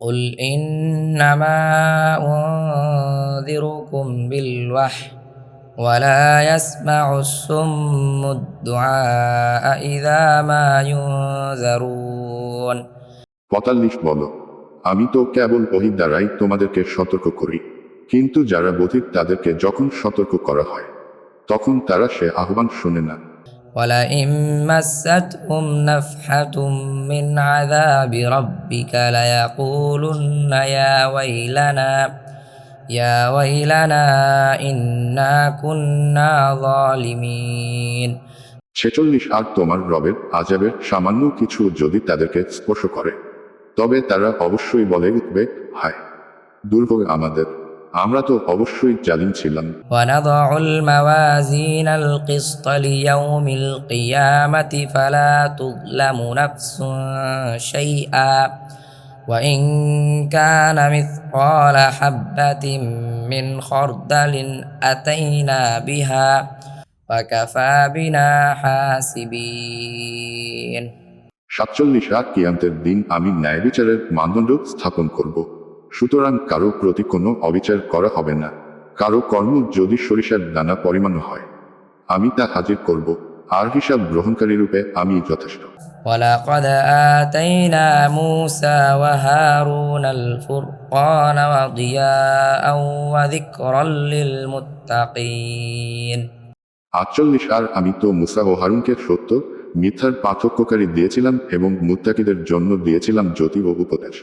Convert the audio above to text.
قل إنما أنذركم بالوحي ولا يسمع الصم الدعاء إذا ما ينذرون পঁয়তাল্লিশ বলো আমি তো কেবল ওহি দ্বারাই তোমাদেরকে সতর্ক করি কিন্তু যারা বধির তাদেরকে যখন সতর্ক করা হয় তখন তারা সে আহ্বান শোনে না ولئن مستهم نفحة من عذاب ربك ليقولن يا ويلنا يا ويلنا إنا كنا ظالمين ছেচল্লিশ আর তোমার রবের আজাবের সামান্য কিছু যদি তাদেরকে স্পর্শ করে তবে তারা অবশ্যই বলে উঠবে হায় দুর্ভোগ আমাদের আমরা তো অবশ্যই জালিম ছিলাম ونضع الموازين القسط ليوم القيامة فلا تظلم نفس شيئا وإن كان مثقال حبة من خردل أتينا بها وكفى بنا حاسبين সাতচল্লিশ আর কিয়ান্তের দিন আমি ন্যায় বিচারের মানদণ্ড স্থাপন করব সুতরাং কারো প্রতি কোনো অবিচার করা হবে না কারো কর্ম যদি সরিষার দানা পরিমাণ হয় আমি তা হাজির করব আর হিসাব গ্রহণকারী রূপে আমি যথেষ্ট ولقد آتينا موسى وهارون الفرقان وضياء وذكرا للمتقين আটচল্লিশ আর আমি তো মুসা ও হারুনকে সত্য মিথ্যার পার্থক্যকারী দিয়েছিলাম এবং মুত্তাকিদের জন্য দিয়েছিলাম জ্যোতি ও উপদেশ